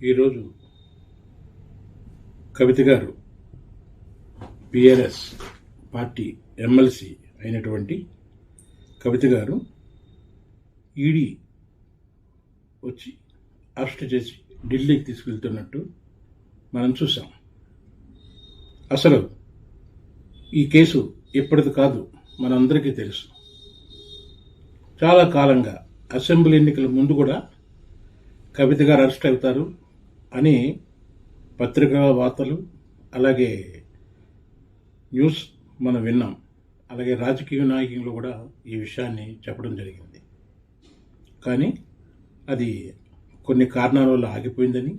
ఈరోజు కవిత గారు BRS party MLC అయినటువంటి కవిత గారు ఈడీ వచ్చి అరెస్ట్ చేసి ఢిల్లీకి తీసుకెళ్తున్నట్టు మనం చూసాం అసలు ఈ కేసు ఇప్పటిది కాదు మనందరికీ తెలుసు. చాలా కాలంగా అసెంబ్లీ ఎన్నికల ముందు కూడా కవిత గారు అరెస్ట్ అవుతారు. అని పత్రికా వార్తలు అలాగే న్యూస్ మనం విన్నాం. అలాగే రాజకీయ నాయకులు కూడా ఈ విషయాన్ని చెప్పడం జరిగింది. కానీ అది కొన్ని కారణాల వల్ల ఆగిపోయిందని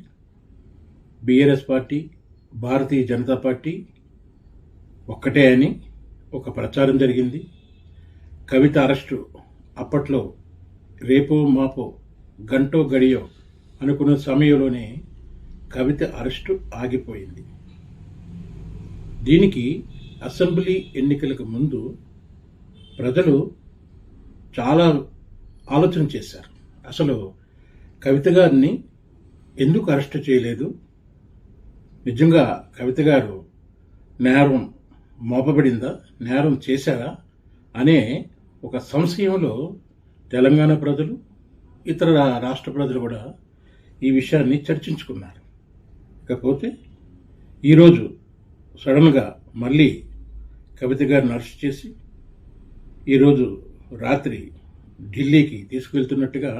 BRS party Bharatiya Janata party ఒక్కటే అని ఒక ప్రచారం జరిగింది. కవిత అరెస్టు అప్పట్లో రేపో మాపో గంటో గడియో అనుకున్న సమయంలోనే కవిత అరెస్టు ఆగిపోయింది. దీనికి అసెంబ్లీ ఎన్నికలకు ముందు ప్రజలు చాలా ఆలోచన చేశారు. అసలు కవిత గారిని ఎందుకు అరెస్ట్ చేయలేదు? నిజంగా కవిత గారు నేరం మోపబడిందా? నేరం చేశారా? అనే ఒక సంశయంలో తెలంగాణ ప్రజలు ఇతర రాష్ట్ర ప్రజలు కూడా ఈ విషయాన్ని చర్చించుకున్నారు. కాకపోతే ఈరోజు సడన్గా మళ్ళీ కవిత గారిని అరెస్ట్ చేసి ఈరోజు రాత్రి ఢిల్లీకి తీసుకువెళ్తున్నట్టుగా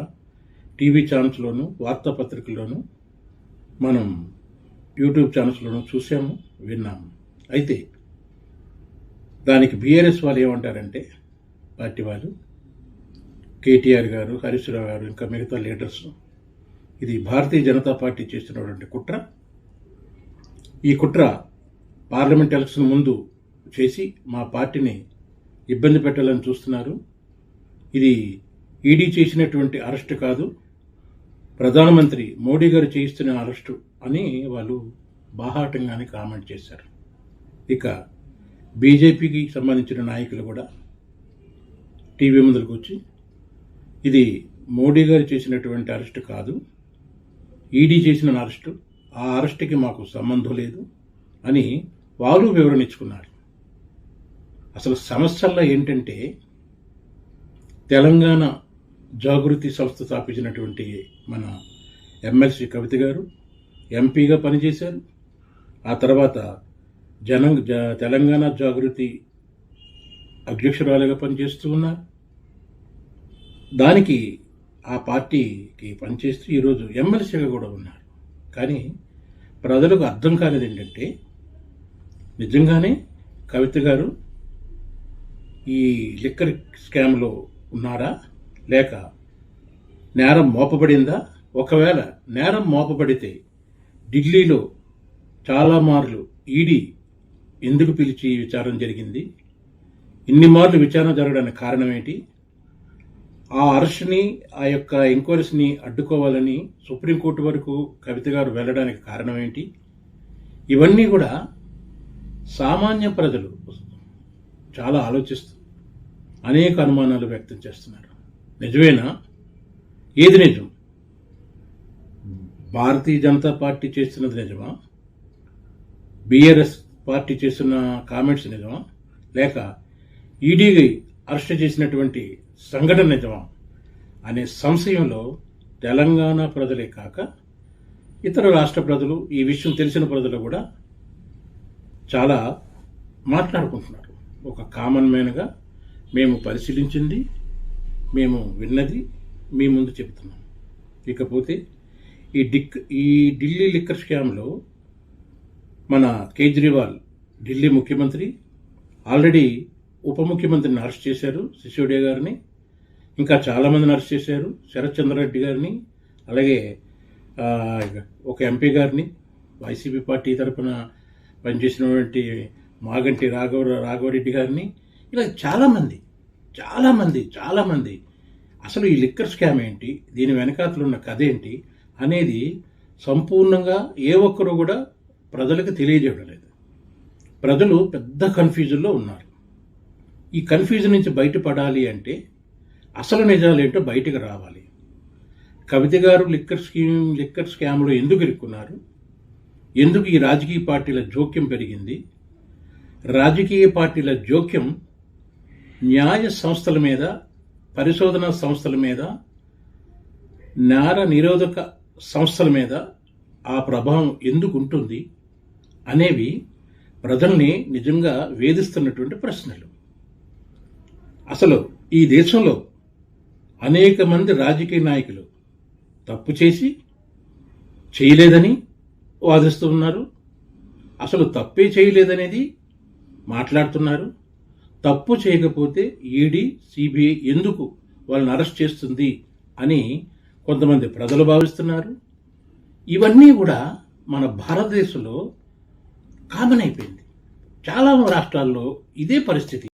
టీవీ ఛానల్స్లోను వార్తాపత్రికల్లోనూ మనం యూట్యూబ్ ఛానల్స్లోనూ చూసాము విన్నాము. అయితే దానికి బీఆర్ఎస్ వాళ్ళు ఏమంటారంటే పార్టీ వాళ్ళు కేటీఆర్ గారు హరీష్ గారు ఇంకా మిగతా లీడర్స్ ఇది భారతీయ జనతా పార్టీ చేస్తున్నటువంటి కుట్ర. ఈ కుట్ర పార్లమెంట్ ఎలక్షన్ ముందు చేసి మా పార్టీని ఇబ్బంది పెట్టాలని చూస్తున్నారు. ఇది ఈడీ చేసినటువంటి అరెస్టు కాదు. ప్రధానమంత్రి మోడీ గారు చేయిస్తున్న అరెస్టు అని వాళ్ళు బాహాటంగానే కామెంట్ చేశారు. ఇక బీజేపీకి సంబంధించిన నాయకులు కూడా టీవీ ముందుకు వచ్చి ఇది మోడీ గారు చేసినటువంటి అరెస్టు కాదు. ఈడీ చేసిన అరెస్టు ఆ అరెస్ట్కి మాకు సంబంధం లేదు అని వాళ్ళు వివరణ ఇచ్చుకున్నారు అసలు సమస్యల్లో ఏంటంటే తెలంగాణ జాగృతి సంస్థ స్థాపించినటువంటి మన ఎమ్మెల్సీ కవిత గారు ఎంపీగా పనిచేశారు. ఆ తర్వాత జన జ- తెలంగాణ జాగృతి అధ్యక్షురాలుగా పనిచేస్తూ ఉన్నారు. దానికి ఆ పార్టీకి పనిచేస్తూ ఈరోజు ఎమ్మెల్సీగా కూడా ఉన్నారు. కానీ ప్రజలకు అర్థం కాలేదు ఏంటంటే నిజంగానే కవిత గారు ఈ లిక్కర్ స్కామ్లో ఉన్నారా? లేక నేరం మోపబడిందా? ఒకవేళ నేరం మోపబడితే ఢిల్లీలో చాలా మార్లు ఈడీ ఎందుకు పిలిచి విచారణ జరిగింది? ఇన్ని మార్లు విచారణ జరగడానికి కారణం ఏంటి? ఆ అరెస్ట్ని ఆ యొక్క ఎంక్వైరీస్ని అడ్డుకోవాలని సుప్రీంకోర్టు వరకు కవిత గారు వెళ్ళడానికి కారణం ఏంటి? ఇవన్నీ కూడా సామాన్య ప్రజలు చాలా ఆలోచిస్తూ అనేక అనుమానాలు వ్యక్తం చేస్తున్నారు. నిజమేనా? ఏది నిజం? భారతీయ జనతా పార్టీ చేస్తున్నది నిజమా? బీఆర్ఎస్ పార్టీ చేస్తున్న కామెంట్స్ నిజమా? లేక ఈడీ అరెస్ట్ చేసినటువంటి సంఘటన నిజమా అనే సంశయంలో తెలంగాణ ప్రజలే కాక ఇతర రాష్ట్ర ప్రజలు ఈ విషయం తెలిసిన ప్రజలు కూడా చాలా మాట్లాడుకుంటున్నారు. ఒక కామన్ మ్యాన్గా మేము పరిశీలించింది మేము విన్నది మీ ముందు చెబుతున్నాం. ఇకపోతే ఈ డిక్ ఈ ఢిల్లీ లిక్కర్ స్కామ్లో మన కేజ్రీవాల్ ఢిల్లీ ముఖ్యమంత్రి ఆల్రెడీ ఉప ముఖ్యమంత్రిని అరెస్ట్ చేశారు సిసోడియా గారిని. ఇంకా చాలామందిని అరెస్ట్ చేశారు శరత్ చంద్రారెడ్డి గారిని అలాగే ఒక ఎంపీ గారిని. వైసీపీ పార్టీ తరఫున పనిచేసినటువంటి మాగంటి రాఘవ రాఘవరెడ్డి గారిని. ఇలా చాలామంది చాలామంది చాలామంది అసలు ఈ లిక్కర్ స్కామ్ ఏంటి? దీని వెనకాతలు ఉన్న కథ ఏంటి? అనేది సంపూర్ణంగా ఏ ఒక్కరు కూడా ప్రజలకు తెలియజేయడం లేదు. ప్రజలు పెద్ద కన్ఫ్యూజన్లో ఉన్నారు. ఈ కన్ఫ్యూజన్ నుంచి బయటపడాలి అంటే అసలు నిజాలు ఏంటో బయటకు రావాలి. కవిత గారు లిక్కర్ స్కీమ్ లిక్కర్ స్కామ్లో ఎందుకు ఇరుక్కున్నారు? ఎందుకు ఈ రాజకీయ పార్టీల జోక్యం పెరిగింది? రాజకీయ పార్టీల జోక్యం న్యాయ సంస్థల మీద పరిశోధనా సంస్థల మీద నేర నిరోధక సంస్థల మీద ఆ ప్రభావం ఎందుకు ఉంటుంది అనేవి ప్రజల్ని నిజంగా వేధిస్తున్నటువంటి ప్రశ్నలు. అసలు ఈ దేశంలో అనేక మంది రాజకీయ నాయకులు తప్పు చేసి చేయలేదని వాదిస్తూ ఉన్నారు. అసలు తప్పే చేయలేదనేది మాట్లాడుతున్నారు. తప్పు చేయకపోతే ఈడీ సిబిఐ ఎందుకు వాళ్ళని అరెస్ట్ చేస్తుంది అని కొంతమంది ప్రజలు భావిస్తున్నారు. ఇవన్నీ కూడా మన భారతదేశంలో కామన్ అయిపోయింది. చాలా రాష్ట్రాల్లో ఇదే పరిస్థితి.